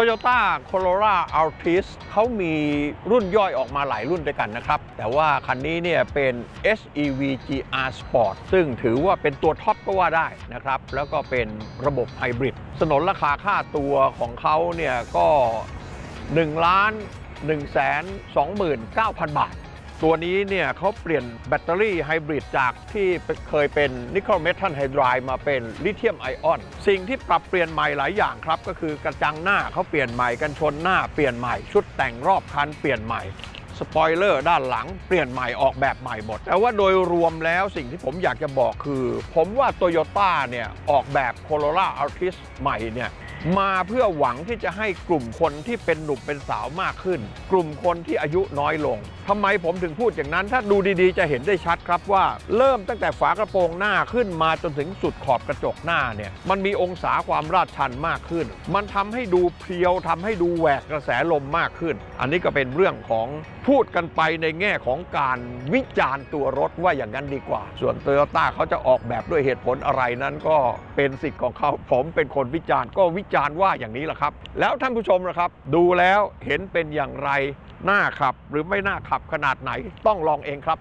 Toyota Corolla Altis เขามีรุ่นย่อยออกมาหลายรุ่นด้วยกันนะครับ แต่ว่าคันนี้เนี่ยเป็น SEV GR Sport ซึ่งถือว่าเป็นตัวท็อปก็ว่าได้นะครับ แล้วก็เป็นระบบไฮบริดสนนราคาค่าตัวของเขาเนี่ยก็1ล้าน1แสน29,000 บาท ตัวนี้เนี่ยเขาเปลี่ยนแบตเตอรี่ไฮบริดจากที่เคยเป็นนิกเกิลเมทัลไฮดรายมาเป็นลิเธียมไอออน สิ่งที่ปรับเปลี่ยนใหม่หลายอย่างครับ ก็คือกระจังหน้าเขาเปลี่ยนใหม่กันชนหน้าเปลี่ยนใหม่ชุดแต่งรอบคันเปลี่ยนใหม่สปอยเลอร์ด้านหลังเปลี่ยนใหม่ออกแบบใหม่หมด แต่ว่าโดยรวมแล้วสิ่งที่ผมอยากจะบอกคือ ผมว่าโตโยต้าเนี่ยออกแบบ Corolla Altis ใหม่เนี่ยมาเพื่อหวังที่จะให้กลุ่มคนที่เป็นหนุ่มเป็นสาวมากขึ้น กลุ่มคนที่อายุน้อยลง ทำไมผมถึงพูดอย่างนั้น ถ้าดูดีๆ จะเห็นได้ชัดครับว่า เริ่มตั้งแต่ฝากระโปรงหน้าขึ้นมาจนถึงสุดขอบกระจกหน้าเนี่ยมันมีองศาความราดชันมากขึ้น มันทำให้ดูเพรียวทำให้ดูแหวกกระแสลมมากขึ้น อันนี้ก็เป็นเรื่องของพูดกันไปในแง่ของการวิจารณ์ตัวรถว่าอย่างนั้นดีกว่า ส่วนโตโยต้าเขาจะออกแบบด้วยเหตุผลอะไรนั้นก็เป็นสิทธิ์ของเขาผมเป็นคนวิจารณ์ก็วิจารณ์ว่าอย่างนี้แหละครับ แล้วท่านผู้ชมนะครับ ดูแล้วเห็นเป็นอย่างไรน่าขับหรือไม่น่าขับขับขนาดไหนต้องลองเองครับ